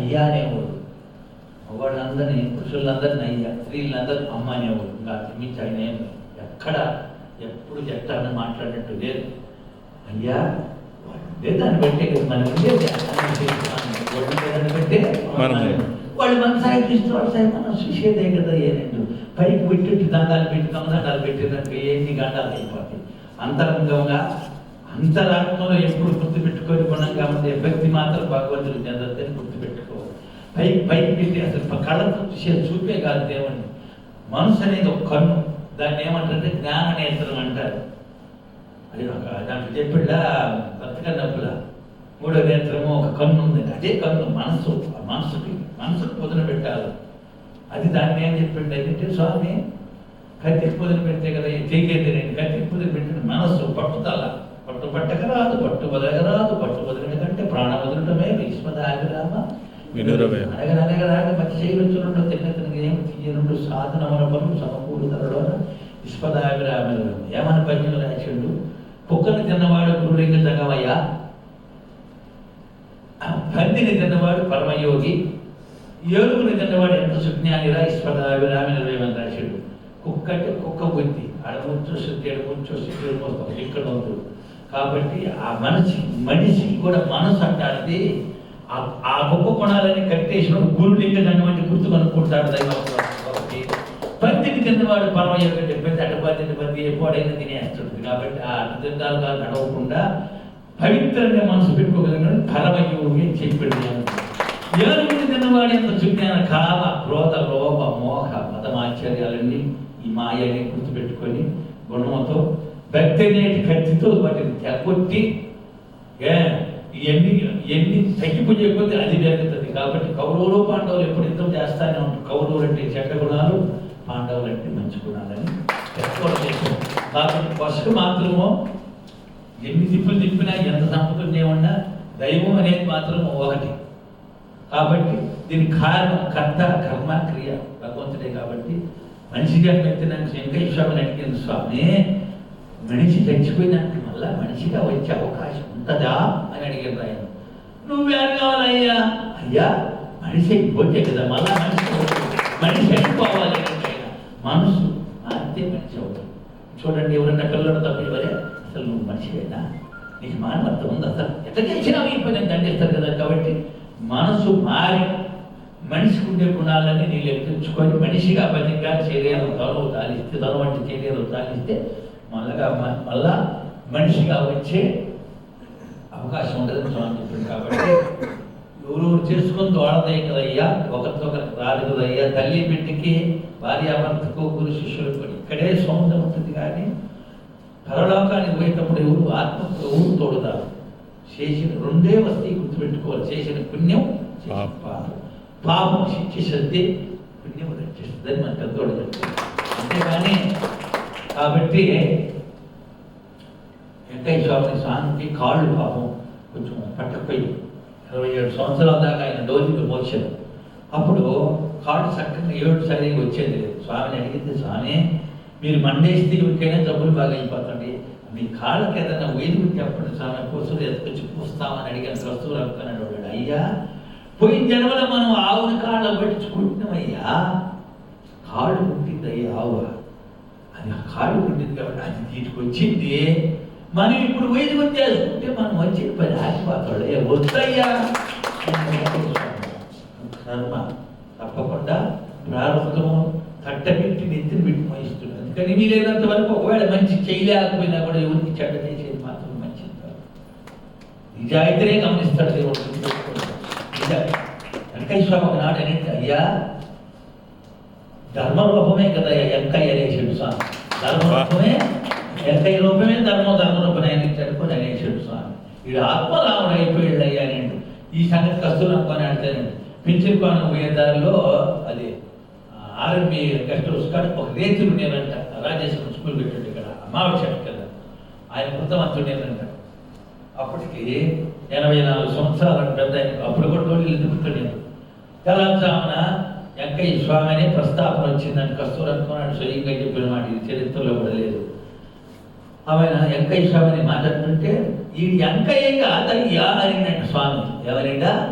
అయ్యా అనేవాడు మగవాళ్ళందరినీ పురుషులందరినీ అయ్యా స్త్రీలందరినీ అమ్మ అనేవాడు ఇంకా మించి ఆయన ఏం లేదు. ఎక్కడ ఎప్పుడు ఎట్లా మాట్లాడినట్టు లేదు. అయ్యా దాన్ని పెట్టే మనం ఉండేదాన్ని పెట్టే. వాళ్ళు మన సాయి కృష్ణ వాళ్ళ సాయి మనం చూసేదే కదా ఏనండు పైకి పెట్టి దండాలు పెట్టి కమదండాలు పెట్టేదానికి ఎన్ని గండాలు అయిపోతాయి? అంతరంగంగా అంతరాత్మలో ఎప్పుడు గుర్తుపెట్టుకొని గుణంగా ఉండే వ్యక్తి మాత్రం భగవంతుడు చెందద్దని గుర్తుపెట్టుకోవాలి పైకి పైకి పెట్టి అసలు కళ్ళతో చూసే చూపే కాదు దేవుణ్ణి. మనసు అనేది ఒక కన్ను. దాన్ని ఏమంటారంటే జ్ఞాన నేత్రం అంటారు. అది ఒక దాంట్లో చెప్పిళ్ళ బతకన్నప్పుల మూడో నేత్రము ఒక కన్ను ఉంది అదే కన్ను మనసు ఆ మనసుకి మనసుకు పొదన పెట్టాలి. అది దాన్ని ఏం చెప్పిండు అయితే స్వామి కత్తికి పొదన పెడితే కదా చేకేది నేను? కత్తికి పొదన పెట్టిన మనస్సు పట్టుదల పట్టు పట్టక రాదు పట్టు వదలక రాదు. పట్టు వదలక కంటే ప్రాణ వదలటమే భీష్మద వినురవే. అనగా అనగా చేయవచ్చునుండు తిన్న ఏమి తీయనుండు సాధనముల పనులు సమకూడు తరలోన విశ్వదావిరామలు ఏమని పద్యం రాసిండు కుక్కను తిన్నవాడు గురులింగ జగమయ్య పందిని తిన్నవాడు పరమయోగి ఏనుగుని తిన్నవాడు ఎంత సుజ్ఞానిరా ఈశ్వరావిరామిన రేమని రాశాడు కుక్క అంటే కుక్క బుద్ధి. అడముంచో శుద్ధి అడముంచో శుద్ధి అడమొస్తాం ఇక్కడ ఉంది కాబట్టి ఆ మనిషి మనిషికి కూడా మనసు అంటారది ఆ- ఆ గొప్ప కొనాలని కట్టేసినప్పుడు గురులింగ జంగం గుర్తు కనుక్కుంటాడు దైవం కాబట్టి. పందిని తిన్నవాడు పరమయోగి అంటే పెద్ద అడ్డపద్ది పది ఎప్పుడైనా తినేస్తుంది కాబట్టి ఆ అడ్డదిండాలుగా నడవకుండా పవిత్రంగా మనసు పెట్టుకోగలిగిన పరమయోగి అని చెప్పాడు ఎవరికి తిన్నవాడు ఎంత సుజ్ఞాన కామ క్రోధ లోభ మోహ మతమాశ్చర్యాలన్నీ ఈ మాయని గుర్తుపెట్టుకొని గుణంతో భక్తి అనేటి కత్తితో వాటిని తెగొట్టి ఇవన్నీ ఎన్ని తగ్గిపోయకపోతే అది జరుగుతుంది. కాబట్టి కౌరవులు పాండవులు ఎప్పుడు యుద్ధం చేస్తానే ఉంటారు. కౌరవులు అంటే చెడ్డ గుణాలు పాండవులు అంటే మంచి గుణాలని కాబట్టి పశువు మాత్రము ఎన్ని తిప్పులు తిప్పినా ఎంత సంపదనే ఉన్నా దైవం అనేది మాత్రం ఒకటి. కాబట్టి దీని కారణం కర్త కర్మ క్రియ. భగవంతుడే కాబట్టి మనిషి పెట్టినాక వెంకయ్య స్వామిని అడిగింది స్వామి మనిషి చచ్చిపోయినాక మళ్ళా మనిషిగా వచ్చే అవకాశం ఉంటుందా? అని అడిగారు ఆయన. నువ్వేం కావాలయ్యా? అయ్యా మనిషి అయిపోతే కదా మళ్ళా మనిషి మనిషి అయిపోవాలి మనసు అంతే మనిషి అవుతుంది చూడండి ఎవరన్నా పిల్లలు తప్ప ఎవరే? అసలు నువ్వు మనిషివేనా? నీకు మానవత్వం ఉంది అసలు? ఎట్లా చేసినా ఈ పని దండిస్తారు కదా కాబట్టి మనసు మారి మనిషికి ఉండే గుణాలన్నీ నీళ్ళు తెచ్చుకొని మనిషిగా బతిగా చర్యలు తలవు తాలిస్తే తను వంటి చర్యలు తాలిస్తే మళ్ళగా మళ్ళా మనిషిగా వచ్చే అవకాశం ఉండదని స్వామి చెప్పింది కాబట్టి ఎవరెవరు చేసుకుని వాడదే కదయ్యా ఒకరితో ఒకరికి రాదు కదయ్యా. తల్లి బిడ్డకి భార్యాభర్తకు గురు శిష్యులకు కూడా ఇక్కడే సొంతం ఉంటుంది కానీ పరలోకానికి పోయేటప్పుడు ఎవరు ఆత్మకు ఎవరు తోడుతారు? చేసిన రెండే వస్తాయి గుర్తుపెట్టుకోవాలి. చేసిన పుణ్యం పాపం. శిక్షిస్తుంది పుణ్యం రక్షిస్తుంది అని మన పెద్దోడు అంతేగాని కాబట్టి వెంకయ్య స్వామి స్వామికి కాళ్ళు పాపం కొంచెం పట్టకపోయి ఇరవై ఏడు సంవత్సరాల దాకా ఆయన డోలికి మోసారు అప్పుడు కాళ్ళు చక్కగా ఏడు సరిగా వచ్చేది లేదు. స్వామిని అడిగింది స్వామి మీరు మండేస్తే ఎవరికైనా జబ్బులు బాగా అయిపోతుంది మీ కాళ్ళకి ఏదైనా వేలు చెప్పండి స్వామి పశువులు ఎత్తుకొచ్చి పూస్తామని అడిగాను వస్తువులు అనుకున్నాడు వాడు. అయ్యా పోయిన జన్మలో మనం ఆవుని కాళ్ళ పట్టించుకుంటున్నామయ్యా కాళ్ళు పుట్టింది అయ్యా ఆవు. అది ఆ కాళ్ళు పుట్టింది కాబట్టి అది తీసుకొచ్చింది. మనం ఇప్పుడు వైద్యం చేసుకుంటే మనం వచ్చిన పని ఆగిపోతాడు ఏ వద్దయ్యా కర్మ తప్పకుండా ప్రారంభము తట్టబెట్టి నెత్తిని పెట్టి మోయిస్తుంది అందుకని వీలైనంత వరకు ఒకవేళ మంచి చేయలేకపోయినా కూడా ఎవరికి చెడ్డ చేసేది మాత్రం మంచిది కాదు. నిజాయితీనే గమనిస్తాడు దేవుడు. నిజాయితీ. వెంకయ్య స్వామి ఒకనాడు అనేది అయ్యా ధర్మరూపమే కదా వెంకయ్య అనేసాడు స్వామి. ధర్మరూపమే వెంకయ్య రూపమే ధర్మం ధర్మరూపమే అని చదువుకొని అనేసాడు స్వామి. వీడు ఆత్మరాముడు అయిపోయాడు అయ్యా నేను ఈ సంగతి కస్తూరు అనుకొని అంటానండి పింఛన్ కోణం పోయే దారిలో అది ఆర్ఎంబి గెస్ట్ హౌస్ కాడ ఒక రేతులు నేనంట రాజేశ్వరం స్కూల్ పెట్టాడు ఇక్కడ. మామిడి చెట్టు కదా ఆయన కృతమంతుడు నేనంట అప్పటికి ఎనభై నాలుగు సంవత్సరాలు పెద్ద అప్పుడు కూడా రోజులు దిగుతున్నాడు తెలంగాణ వెంకయ్య స్వామి అనే ప్రస్తాపన వచ్చిందని కస్తూరు అనుకున్నాడు స్వయంగా చెప్పిన మాట. ఇది చరిత్రలో కూడా లేదు. ఆయన వెంకయ్య స్వామిని మాట్లాడుతుంటే ఈ వెంకయ్య కాదయ్యా అడిగినట్టు స్వామి. ఎవరైనా?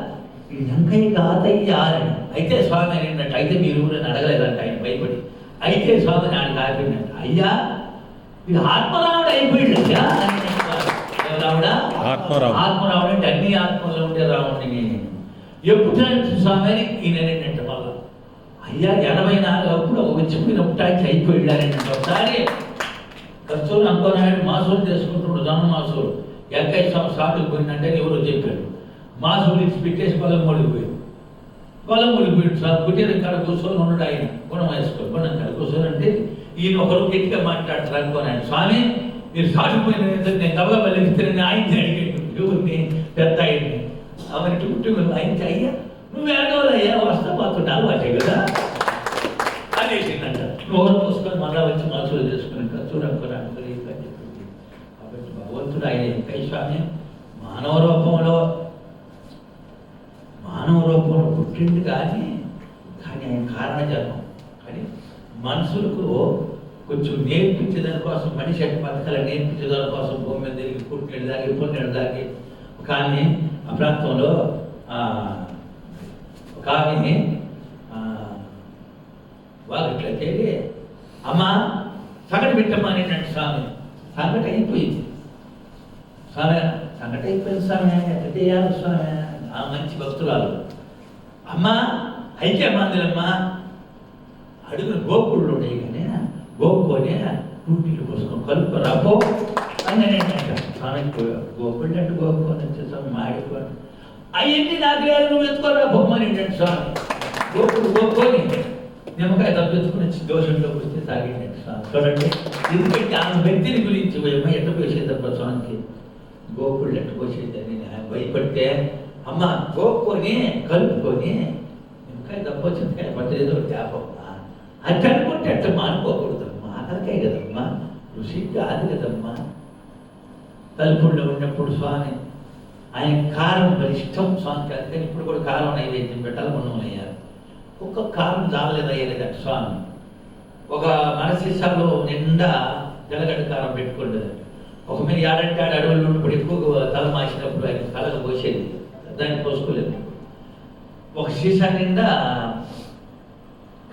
ఈ వెంకయ్య కాదయ్య అని అయితే స్వామి అడిగినట్టు అయితే మీరు ఊరని అడగలేదంట ఆయన భయపడి. అయితే స్వామిని ఆయన కాపినట్టు. అయ్యా ఇది ఆత్మరాముడు అయిపోయింది అయ్యా రాముడా? ఆత్మరాముడు. ఆత్మరాముడు అంటే అన్ని ఆత్మలో ఉండే రాముడిని నేను. ఎప్పుడు స్వామి అని ఈయన మళ్ళా. అయ్యా ఎనభై నాలుగు అప్పుడు ఒక వచ్చిపోయినప్పుడు ఆయన అయిపోయాడంటే ఒకసారి ఖర్చులు అంకోనాయుడు మాసూలు చేసుకుంటున్నాడు జొన్న మాసూలు. ఎక్కై సాటుకు పోయిందంటే ఎవరో చెప్పాడు. మాసూలు ఇచ్చి పెట్టేసి పొలం మూడిపోయింది పొలం మూడిపోయింది సార్ పుట్టిన కాడ కూర్చొని ఉన్నాడు ఆయన. గుణం వేసుకో గుణం కాడ కూర్చొని అంటే ఈయన ఒకరు గట్టిగా మాట్లాడతారు అనుకోనాడు స్వామి మీరు సాటిపోయిన నేను గబగబ లభిస్తానని ఆయన అడిగాడు. ఎవరిని? పెద్ద ఆయన్ని. అవన్నీ కుటుంబం ఆయన అయ్యా నువ్వు ఏడవలయ్యా వస్తా పోతున్నావు వాటే కదా. అనేసిందంట నోరు చూసుకొని మళ్ళా వచ్చి మాసులు చేసుకుని చూడనుకోరాను భగవంతుడు ఆయన ఇంకా స్వామి మానవ రూపంలో మానవ రూపంలో పుట్టిండు కానీ కానీ ఆయన కారణజన్మం కానీ మనుషులకు కొంచెం నేర్పించే దానికోసం మనిషి అటు పథకాలు నేర్పించే కోసం భూమి మీద తిరిగి పుట్టినడు దాగి పొన్నిడు దాగి కానీ ఆ ప్రాంతంలో ఆ, ఒక ఆమె వాళ్ళు ఇట్లా చేరి అమ్మా సగటు పెట్టమ్మా అని స్వామి. సంగటి అయిపోయింది. స్వామి సంగటి అయిపోయింది స్వామి ఎట్లా చేయాలి స్వామి ఆ మంచి భక్తురాలు. అమ్మా అయితే మందిరమ్మా అడుగున గోకుళ్ళు ఉండే కానీ గోపుకొని టూటీలు కోసం కలుపు రాపో అని నేను స్వామి గోకుళ్ళు అంటే గోకుని వచ్చేసాము మాడిపోయి అవన్నీ నాకు లేదు నువ్వు ఎత్తుకోరా బొమ్మని ఏంటంటే స్వామి. గోకుడు గోపుకొని నిమ్మకాయ తప్పించుకుని వచ్చి దోషంలో వస్తే తాగిండండి స్వామి. చూడండి ఇది పెట్టి ఆమె వ్యక్తిని గురించి ఎట్ట పోసేదప్ప స్వామికి? గోకుళ్ళు ఎట్ట ఆయన భయపడితే అమ్మ గోపుకొని కలుపుకొని నిమ్మకాయ తప్ప కానీ పట్టేదో తేపమ్మా అది అనుకుంటే అట్ట మానుకోకూడదమ్మా ఆకలికాయ కదమ్మా రుచి కాదు కదమ్మా తలుపుల్లో ఉన్నప్పుడు స్వామి ఆయన కారం బలిష్టం ఇష్టం స్వామికి కానీ ఇప్పుడు కూడా కారం నైవేద్యం పెట్టాలి మనం ఒక్క కారం జాలలేదు అయ్యలేదట స్వామి ఒక మనశిషాలో నిండా జలగడ్డ కారం పెట్టుకుంటుంది ఒక మీద ఏడంటే ఆడ అడవుల్లో ఉన్నప్పుడు తల మాసినప్పుడు ఆయన తలకు పోసేది. దాన్ని పోసుకోలేదు. ఒక సీసా నిండా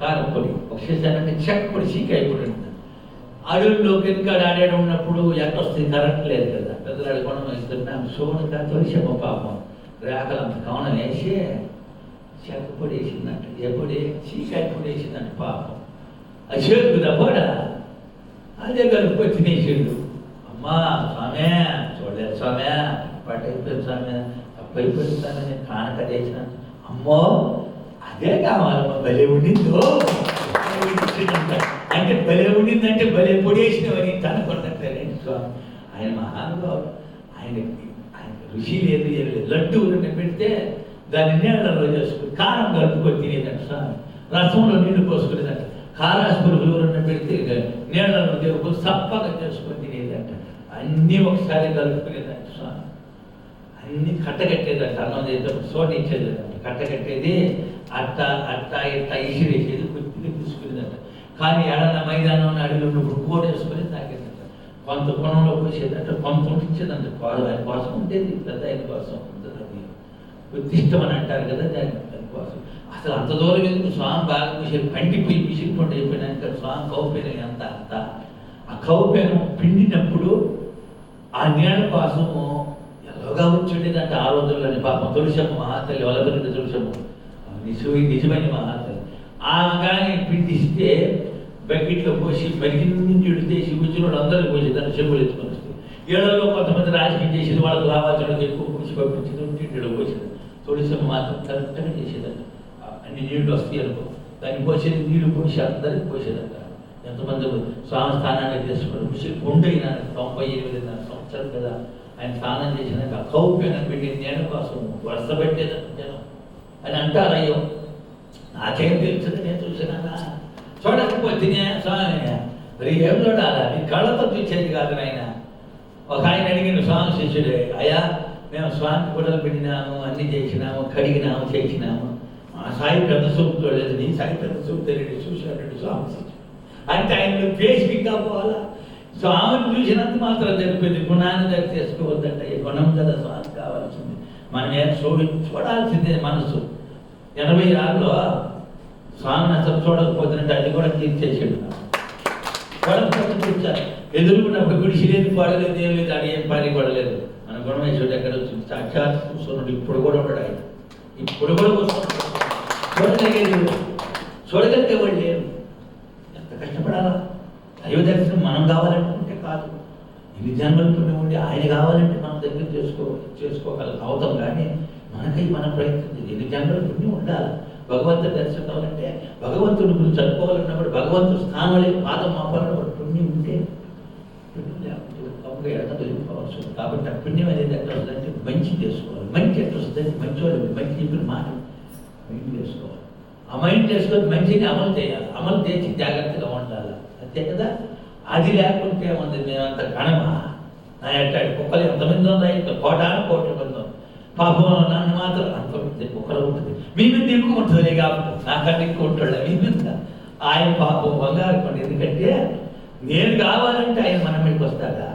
కారం పొడి ఒక సీసా నిండా చెక్క పొడి సీకాయ పొడి అడవుల్లో కింద ఆడాడు ఉన్నప్పుడు ఎక్కడ వస్తుంది కరెంట్ లేదు కదా. పెద్దలాడు కొనం ఇస్తున్నాం సోను కాదు తొలిసమ్మ పాపం. రేఖలంత కవనం వేసి చెక్క పొడి వేసిందంట. ఎప్పుడు చీకాయ పొడి వేసిందంట పాపం. అది చేరుకుదా పోడా? అదే కలుపుకొని తినేసిండు. అమ్మా స్వామి చూడలేదు స్వామి పట్టయిపోయింది స్వామి తప్పైపోయింది స్వామి నేను కానక చేసిన అమ్మో అదే కావాలమ్మా భలే ఉండిందో. అంటే భలే ఉండిందంటే భలే పొడేసినవని అనుకున్నట్టే స్వామి. ఆయన మహానుభావుడు. ఆయన ఆయన రుచి లేదు ఏం లేదు. లడ్డు ఊరిని పెడితే దాన్ని నీళ్ళలో చేసుకుని కారం కలుపుకొని తినేదంట స్వామి. రసంలో నీళ్ళు పోసుకునేదంట. కారాస్పురు ఊరిని పెడితే నీళ్ళలో దేవుకొని సప్పగా చేసుకొని తినేదంట. అన్నీ ఒకసారి కలుపుకునేదంట స్వామి. అన్ని కట్టగట్టేదంట అన్నం చేసేటప్పుడు సోట ఇచ్చేదంట కట్టకట్టేది అట్ట అట్ట ఇట్ట ఇసిరేసేది కొద్దిగా తీసుకునేదంట కానీ ఎడన మైదానం అడిగి ఉన్నప్పుడు కూడేసుకొని తాగేదంట కొంత కొనంలో పోసేదంట కొంత ఉంచేదంట కోడ ఆయన కోసం ఉండేది పెద్ద ఆయన కోసం ఉంటుంది ఉద్దిష్టం అని అంటారు కదా దాని దానికోసం అసలు అంత దూరం ఎందుకు స్వామి బాగా మిషన్ పండిపోయి మిషన్ పండు అయిపోయినాక స్వామి కౌపీనం ఎంత అంత? ఆ కౌపీనం పిండినప్పుడు ఆ నీళ్ళ కోసము ఎలాగా వచ్చేటంటే ఆ రోజుల్లోని? పాపం తులసమ్మ మహాతల్లి వలబరిన తులసమ్మ నిజమే నిజమైన మహాతల్లి. ఆమె కానీ పిండిస్తే బకెట్లో పోసి బకెట్ నుంచి ఉడితే వాళ్ళు అందరూ పోసి దాన్ని చెంబులు ఎత్తుకొని వస్తుంది ఏళ్ళలో కొంతమంది రాజకీయం చేసేది వాళ్ళకి రావాల్సిన ఎక్కువ పూసి పంపించింది ఇంటిలో పోసేది. తులసమ్మ మాత్రం కరెక్ట్గా చేసేదంట. అన్ని నీళ్ళు వస్తాయి అనుకో. దాన్ని పోసేది నీళ్ళు పోసి అందరికి పోసేదంట. ఎంతమంది స్వామి స్థానాన్ని చేసుకోవడం ముసలి తొంభై ఎనిమిది సంవత్సరం కదా. ఆయన స్నానం చేసినాక కౌప్యన పెట్టి నేను కోసం వరుస పెట్టేదంట జనం. అని అంటారయ్యో నాకేం తెలుస్తుంది నేను చూసినా చూడకపోతే మరి ఏం చూడాలా? నీ కళ్ళతో చూసేది కాదు ఆయన ఒక ఆయన అడిగిన స్వామి శిష్యుడే అయ్యా మేము స్వామి గుడలు పెట్టినాము అన్ని చేసినాము కడిగినాము చేసినాము. ఆ సాయి పెద్ద సూపు చూడలేదు నీ సాయి పెద్ద సూపు తెలియదు చూశాడు స్వామి శిష్యుడు. అంటే ఆయన బేసిక్గా పోవాలా? స్వామిని చూసినంత మాత్రం తెలిపింది గుణాన్ని దగ్గర చేసుకోవద్దంట. ఈ గుణం కదా స్వామి కావాల్సింది. మనం ఏం చూడు చూడాల్సిందే మనసు. ఎనభై ఆరులో స్వామిని అసలు చూడకపోతున్నట్టు అది కూడా తీర్చేసాడు. చూడకపోతే చూచారు ఎదురుకున్న గుడిసి లేదు పడలేదు ఏం లేదు అది ఏం పని పడలేదు మన గుణమేశ్వరుడు ఎక్కడ వచ్చింది? సాక్షాత్ కూర్చున్నాడు ఇప్పుడు కూడా ఉన్నాడు ఆయన. ఇప్పుడు కూడా కూర్చున్నాడు చూడగలిగేది చూడగలిగే వాళ్ళు లేరు. ఎంత కష్టపడాలా? దైవ దర్శనం మనం కావాలనుకుంటే కాదు. ఇన్ని జన్మల పుణ్యం ఉండి ఆయన కావాలంటే మనం దగ్గర చేసుకో చేసుకోగలం అవుతాం కానీ మనకై మన ప్రయత్నం ఎన్ని జన్మల పుణ్యం ఉండాలి. భగవంతుడు దర్శనం కావాలంటే భగవంతుడు గురించి చదువుకోవాలన్నప్పుడు భగవంతుడు స్థానంలో పాదం మాపాలన్నప్పుడు పుణ్యం ఉంటే పుణ్యం లేకపోతే ఎడత వెళ్ళిపోవచ్చు కాబట్టి ఆ పుణ్యం అనేది ఎట్లా వస్తుందంటే మంచి చేసుకోవాలి. మంచి ఎట్లా వస్తుందంటే మంచి వాళ్ళు మంచి చెప్పిన మాట మైండ్ చేసుకోవాలి. మైండ్ చేసుకొని మంచిని అమలు చేయాలి. అమలు చేసి జాగ్రత్తగా ఉండాలి. అంతే కదా? అది లేకుంటే ఉంది మేమంత కణమా నా యొక్క కుక్కలు ఎంతమంది ఉన్నాయి? ఇంకా కోటాను కోట్ల మంది పాపం నన్ను మాత్రం అంత కుక్కలు ఉంటుంది. మీ మీద ఎక్కువ ఉంటుంది కాబట్టి నాకన్నా ఎక్కువ ఉంటాడు మీ మీద. ఆయన పాపం బంగారు కొండ. ఎందుకంటే నేను కావాలంటే ఆయన మన మీదకి వస్తాడా?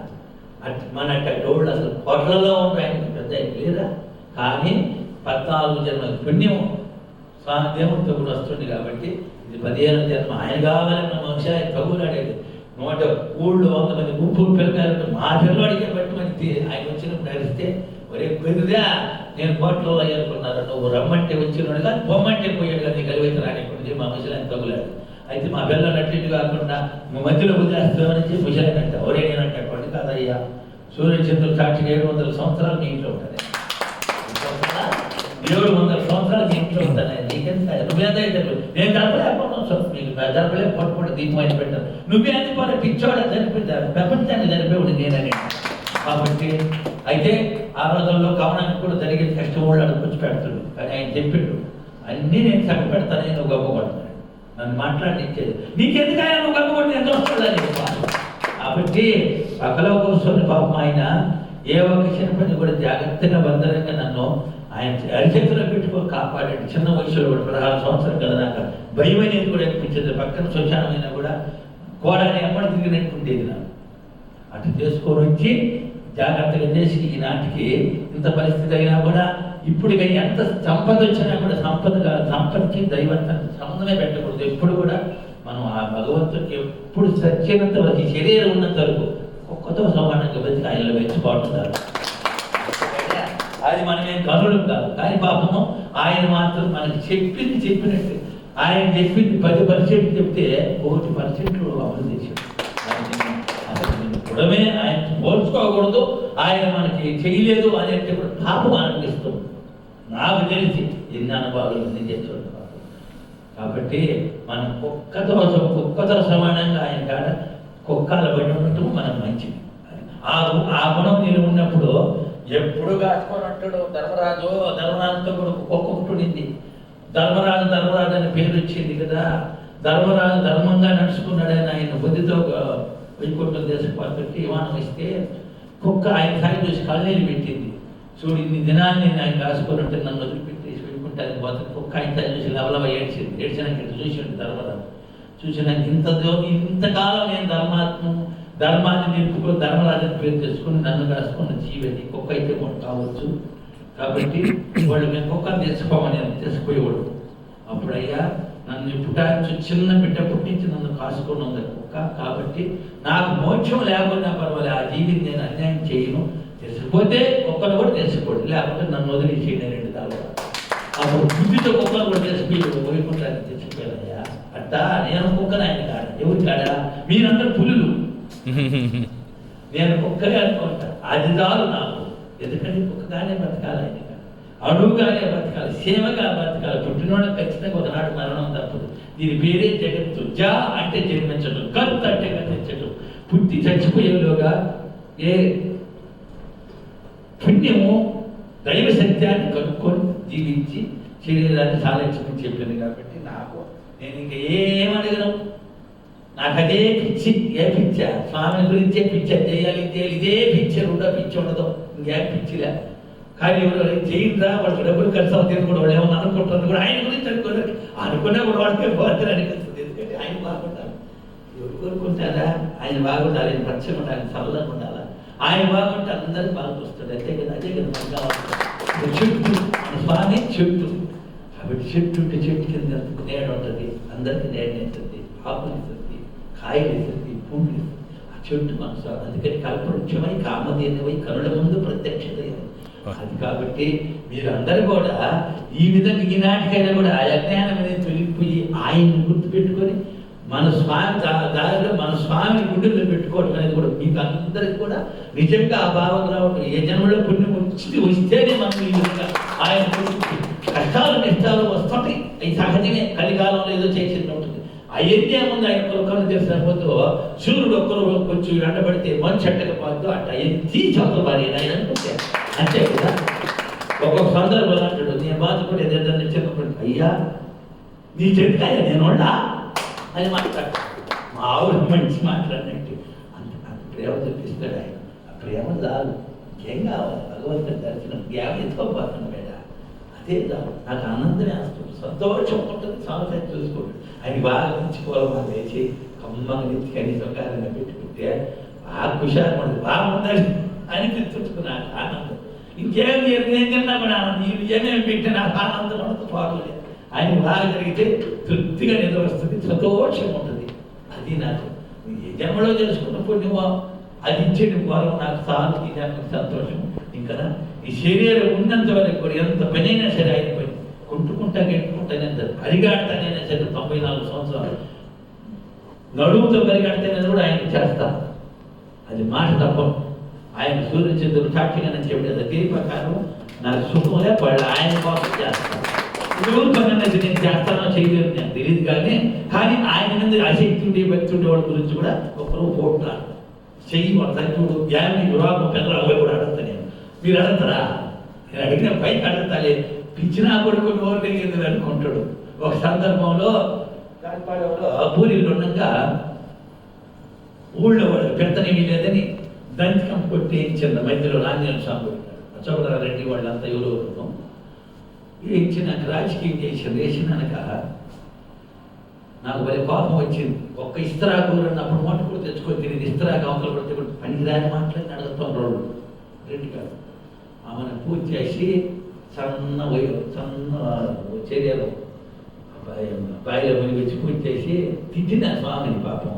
మన మన డోళ్ళు అసలు కోట్లలో ఉంటాయి పెద్ద లేదా కానీ పద్నాలుగు జన్మల పుణ్యం దేవుడితో కూడా వస్తుంది కాబట్టి ఇది పదిహేను జన్మ. ఆయన కావాలన్న మనిషి ఆయన తగులాడేది నూట ఊళ్ళో వంద మంది ముప్పు పిల్లకాయలు మా పిల్లవాడికే మంది ఆయన వచ్చినప్పుడు నడిస్తే ఒరే పెరిదా నేను కోట్లో అనుకున్నాను నువ్వు రమ్మంటే వచ్చినాడు కానీ పొమ్మంటే పోయాడు కానీ కలివైతే రానికుంది మా ముసలాయన తగులాడు అయితే మా పిల్లలు అట్టింటి కాకుండా మా మధ్యలో వదిలేస్తామని చెప్పి ముసలాయన అంటే ఒరే నేనంటే అటువంటి కాదయ్యా. సూర్యచంద్రుడు సాక్షిగా ఏడు వందల సంవత్సరాలు మీ ఇంట్లో ఉంటుంది. ఏడు వందల సంవత్సరాలు మీ ఇంట్లో ఉంటాను నీకెంత నువ్వేంత నేను జరపలేకపోతున్నాను సార్. మీకు పట్టుకుంటే దీపం దీపమైన పెట్టాను నువ్వే అందుకోలే పిచ్చోడ జరిపిద్దాను ప్రపంచాన్ని జరిపేవాడు నేనని. కాబట్టి అయితే ఆ రోజుల్లో కవనానికి కూడా జరిగే కష్టం వాళ్ళు అడుగుచ్చి పెడతాడు కానీ ఆయన చెప్పిండు అన్నీ నేను చక్క పెడతాను నేను గొప్పపడతాను నన్ను మాట్లాడించేది నీకెందుకు ఆయన నువ్వు గొప్పపడి ఎంత వస్తుందని కాబట్టి పక్కలో కూర్చొని పాపం ఆయన ఏ ఒక్క చిన్న పని కూడా జాగ్రత్తగా భద్రంగా నన్ను ఆయన అరిచేతిలో పెట్టుకో కాపాడాడు. చిన్న వయసులో కూడా పదహారు సంవత్సరం కదా నాకు. భయం అనేది కూడా అనిపించింది పక్కన శ్మశానమైనా కూడా కోడని ఎప్పటి తిరిగినట్టు ఉండేది నాకు. అటు చేసుకొని వచ్చి జాగ్రత్తగా చేసి ఈనాటికి ఇంత పరిస్థితి అయినా కూడా ఇప్పటికై ఎంత సంపద వచ్చినా కూడా సంపదగా సంపదకి దైవంతానికి సంబంధమే పెట్టకూడదు. ఎప్పుడు కూడా మనం ఆ భగవంతుడికి ఎప్పుడు సత్యనంత వరకు ఈ శరీరం ఉన్నంత వరకు ఒక్కతో సమానంగా బతికి ఆయనలో మెచ్చుకుంటున్నారు అది మనం ఏం కనులు కాదు. కానీ పాపము ఆయన మాత్రం మనకి చెప్పింది చెప్పినట్టు. ఆయన చెప్పింది పది పర్సెంట్ చెప్తే ఒకటి పర్సెంట్లో అమలు చేశాడు. ఇప్పుడమే ఆయన పోల్చుకోకూడదు. ఆయన మనకి చేయలేదు అని అంటే పాపం అనిపిస్తుంది. నాకు తెలిసి ఎన్ని అనుభవాలు ఎన్ని చేస్తున్నాడు కాబట్టి మనం కుక్కతో కుక్కతో సమానంగా ఆయన కాడ కుక్కల పడి ఉండటం మనం మంచిది. ఆ ఆ గుణం నేను ఉన్నప్పుడు ఎప్పుడు కాచుకొని అంటాడు ధర్మరాజు. ధర్మరాజుతో కూడా కుక్క ధర్మరాజు ధర్మరాజు అని పేరు వచ్చింది కదా. ధర్మరాజు ధర్మంగా నడుచుకున్నాడని ఆయన బుద్ధితో వైకుంఠం దేశపాత్రకి విమానం ఇస్తే కుక్క ఆయన కాయ చూసి కళ్ళీలు పెట్టింది. చూడు ఇన్ని దినాన్ని నేను ఆయన కాసుకొని ఉంటే నన్ను వదిలిపెట్టేసి వెళ్ళుకుంటాను పోతే కుక్క ఆయన సాయి చూసి లవలవ ఏడ్చింది. ఏడ్చినాక ఇట్లా చూసి ధర్మరాజు. చూసినాక ఇంత ఇంతకాలం నేను ధర్మాత్మ ధర్మాన్ని నిలుపుకో ధర్మరాజని పేరు తెచ్చుకొని నన్ను కాసుకున్న జీవని కుక్క అయితే కావచ్చు. కాబట్టి వాళ్ళు మేము కుక్క తెచ్చుకోమని తెచ్చిపోయేవాడు అప్పుడయ్యా నన్ను పుట్టాయించి చిన్న బిడ్డ పుట్టించి నన్ను కాసుకొని ఉంది కుక్క. కాబట్టి నాకు మోక్షం లేకుండా పర్వాలేదు ఆ జీవిని నేను అన్యాయం చేయను. తెలిసిపోతే కుక్కను కూడా తెలిసిపోడు లేకపోతే నన్ను వదిలేసేయండి రెండు దాని అప్పుడు బుద్ధితో కుక్కను కూడా తెలిసిపోయి పోయికుంటాను తెచ్చిపోయానయ్యా అట్టా నేను కుక్కను ఆయన కాడ ఎవరి కాడ? మీరందరూ పులులు. నేను కుక్కనే అనుకుంటా. అది చాలు నాకు. ఎందుకంటే ఒక్కగానే బతకాలి ఆయన అడుగుగానే బతకాలి సేవగా బతకాలి. పుట్టినోడు ఖచ్చితంగా ఒకనాడు మరణం తప్పదు. దీని పేరే జగత్తు. జా అంటే జన్మించడం కత్ అంటే కత్తించడం పుట్టి చచ్చిపోయేలోగా ఏ పుణ్యము దైవ సత్యాన్ని కనుక్కొని జీవించి శరీరాన్ని సాధించమని చెప్పింది కాబట్టి నాకు నేను ఇంకా ఏమడగను నాకు అదే పిచ్చి ఏ పిచ్చ. స్వామి గురించే పిచ్చ చేయాలి చేయాలి ఇదే పిచ్చ ఉండో పిచ్చి ఉండదు. ఇంకేం పిచ్చిలే. కానీ ఎవరు చేయండిరా వాళ్ళకి డబ్బులు ఖర్చు అవుతుంది కూడా వాళ్ళు ఏమన్నా అనుకుంటారు కూడా ఆయన గురించి అనుకున్నారు అనుకున్నా కూడా వాళ్ళకే పోతుంది అనిపిస్తుంది ఎందుకంటే ఆయన బాగుంటారు ఎవరు కోరుకుంటారా? ఆయన బాగుండాలి ఆయన పచ్చగా ఉండాలి చల్లగా ఉండాలా. ఆయన బాగుంటే అందరికీ బాగుంటుంది అంతే కదా అదే కదా మనకు కావాలి. చెట్టు మన స్వామి చెట్టు. కాబట్టి చెట్టు ఉంటే చెట్టు కింద నేడు ఉంటుంది. అందరికీ నేడు ఇస్తుంది ఆకులు ఇస్తుంది పువ్వులు ఇస్తుంది ఆ చెట్టు మన స్వామి అందుకని కల్పవృక్షమై కామధేనువై కనుల ముందు ప్రత్యక్షత అది కాబట్టి మీరందరూ కూడా ఈ విధంగా ఈనాటికైనా కూడా ఆ అజ్ఞానం అనేది తొలగిపోయి ఆయన్ని గుర్తుపెట్టుకొని మన స్వామి దారిలో మన స్వామి గుండెల్లో పెట్టుకోవడం అనేది కూడా మీకు అందరికి కూడా నిజంగా ఆ భావం రావడం ఏ జన్మలో పుణ్యం వచ్చి వస్తేనే మనం ఈ విధంగా ఆయన కష్టాలు నిష్టాలు వస్తుంటాయి. అవి సహజమే కలికాలంలో ఏదో అవన్నీ ఏముంది ఆయన కొరకలు తెలిసిన పోతూ సూర్యుడు ఒక్కరు కొంచెం ఎండబడితే మంచి అట్టక పోద్దు అట్ట అవన్నీ చదువు మరి ఆయన అనుకుంటే. అంతే కదా? ఒక్కొక్క సందర్భంలో అంటాడు నేను బాధపడి ఏదైనా చెప్పకుండా అయ్యా నీ చెప్తాయ నేను ఉండా అని మాట్లాడు. మా ఆవిడ మంచి మాట్లాడినట్టు. అంత అంత ప్రేమ చూపిస్తాడు ఆయన. ఆ ప్రేమ చాలు. ఏం కావాలి? భగవంతుని దర్శనం. జ్ఞానం ఎత్తుకోపోతుంది మేడ. అదే చాలు. నాకు ఆనందమే వస్తుంది. సంతోషం ఉంటుంది. సంవత్సరం చూసుకోండి. ఆయన బాగా మించుకోవాలి మా లేచి కమ్మగా నుంచి కనీసం కాలంగా పెట్టుకుంటే బాగా హుషారు పడదు బాగుందని అనిపిస్తుంది నాకు ఆనందం. ఇంకేం లేదు నేను తిన్నా కూడా ఆనందం. ఈ ఏమేమి పెట్టి నాకు ఆనందం ఉండదు పోగలేదు ఆయన బాగా జరిగితే తృప్తిగా నిద్ర వస్తుంది సంతోషం ఉంటుంది. అది నాకు జన్మలో తెలుసుకున్న పుణ్యమో అది ఇచ్చేటి వరం నాకు చాలు నాకు సంతోషం. ఇంకా ఈ శరీరం ఉన్నంత వరకు కూడా ఎంత పనైనా సరే ఆయన కొట్టుకుంటా గెట్టుకుంటానే ఎంత పరిగాడతానైనా సరే తొంభై నాలుగు సంవత్సరాలు. నడువుతో పరిగెడతానని కూడా ఆయన చేస్తా. అది మాట తప్ప. ఆయన సూర్యచంద్రుడు సాక్షిగా నేను చెప్పేది దీని ప్రకారం నాకు సుఖంలే పళ్ళు ఆయన కోసం చేస్తాను ఎవరు పని అనేది నేను చేస్తానో చేయలేదు నాకు తెలియదు కానీ కానీ ఆయన నుండి ఆసక్తి ఉండే భక్తి ఉండే వాళ్ళ గురించి కూడా ఒకరు పోట్లా చెయ్యి పడతాను చూడు యామి యురాకు పెద్దలు అవి కూడా అడుగుతా నేను. మీరు అడుగుతారా? నేను అడిగిన పైకి అడుగుతాలే. పిచ్చినా కొడుకు నోరు తెలియదు అనుకుంటాడు ఒక సందర్భంలో కాణిపాడంలో పూరిలో ఉండగా ఊళ్ళో వాళ్ళు పెత్తనేమీ లేదని దంతికం కొట్టి ఇచ్చిన మధ్యలో రాంజనేయ స్వామి పెట్టాడు చౌదరారెడ్డి వాళ్ళంతా ఎవరెవరు ఇచ్చినాక రాజకీయం చేసి వేసినాక నాకు మరి కోపం వచ్చింది. ఒక్క ఇస్తరా కూర మొట్ట కూడా తెచ్చుకొని తినేది ఇస్తరా అవతల కూడా కూడా పనికిరాని మాట్లాడి అడుగుతాం రోడ్డు. రెడ్డి కాదు. ఆమెను పూజ చేసి సన్న వయ సన్న చర్యలు బాయిలో వచ్చి పూజ చేసి తిట్టిన స్వామిని పాపం.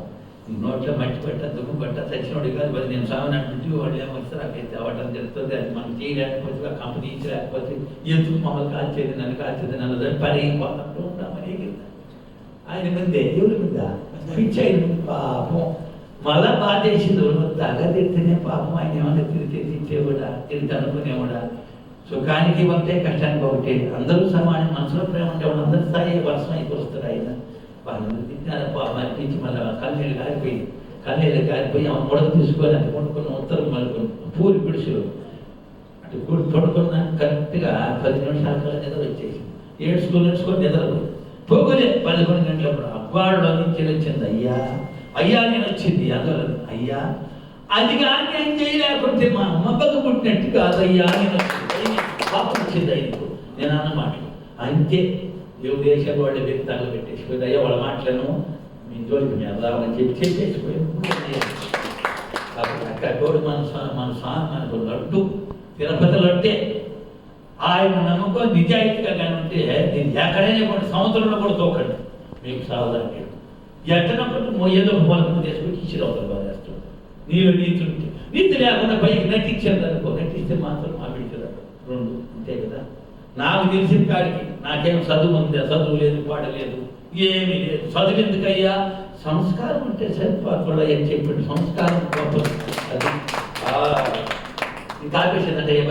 నోట్లో మట్టి పెట్ట దుమ్ము పట్ట చచ్చినోడు కాదు మరి నేను స్వామిని అంటుంటే వాళ్ళు ఏమో ఇస్తారాకైతే అవ్వటం జరుగుతుంది అది మనం చేయలేకపోతే ఆ కంపెనీ ఇచ్చలేకపోతే ఎందుకు మమ్మల్ని కాల్చేది నన్ను కాల్చేది నన్ను దాన్ని పని అయిపోతాంటూ ఉంటామని ఎగిరిన. ఆయన ముందే ఎవరి మీద పిచ్చి పాపం. మళ్ళా బాధ వేసింది ఎవరి తగ్గ తిడితేనే పాపం. ఆయన ఏమన్నా తిరిగి తిరిగి తిట్టేవాడా? తిరిగి అనుకునేవాడా? సుఖానికి ఒకటే కష్టానికి ఒకటే. అందరూ సమానం మనసులో ప్రేమ ఉంటే అందరి స్థాయి వర్షం అయిపోస్తారు ఆయన. వాళ్ళు తిట్టారు పాపం మళ్ళీ కళ్ళీళ్ళు కారిపోయి కళ్ళీళ్ళు కారిపోయి ఆమె ముడత తీసుకొని అటు కొనుక్కున్న ఉత్తరం మళ్ళీ పూరి పిడుచులు అటు కూడి పడుకున్న కరెక్ట్గా పది నిమిషాల కల్లా నిద్ర వచ్చేసి ఏడు స్కూల్ నేర్చుకొని నిద్రపోయి పోగలే పదకొండు గంటలప్పుడు అబ్బాడులో నుంచి వచ్చింది అయ్యా అయ్యా నేను వచ్చింది అందులో. అయ్యా అది కానీ ఏం చేయలేకపోతే మా అమ్మబ్బకు పుట్టినట్టు కాదు అయ్యా నేను వచ్చింది. అయ్యి ఆయనకు నేను అన్న మాటలు అంతే ఎవరు దేశాలు వాళ్ళ వ్యక్తి తగలు పెట్టేసిపోయింది అయ్యా వాళ్ళ మాటలను మీ జోలికి మేము రావని చెప్పి చెప్పేసిపోయింది కాబట్టి అక్కడ మన మన సా మనకు లడ్డు తిరుపతి లడ్డే. ఆయన నమ్మకం నిజాయితీగా కానీ ఉంటే నేను ఎక్కడైనా కొన్ని సంవత్సరంలో కూడా తోకండి. మీకు సావదానికి ఎక్కడప్పుడు ఏదో మూలకం తీసుకొని ఇచ్చిన అవతల బాధేస్తాడు నీళ్ళు నీతుంటే నీతి లేకుండా పైకి నటించారు అనుకో నటిస్తే మాత్రం మా బిడ్డలు రెండు. నాకు తెలిసిన కాడికి నాకేం చదువు ఉంది చదువు లేదు పాడలేదు ఏమీ లేదు. చదువు ఎందుకయ్యా? సంస్కారం ఉంటే సరిపోకుండా అని చెప్పాడు? సంస్కారం గొప్పది. అది. ఇంకా ఆపేసిందంటే ఏ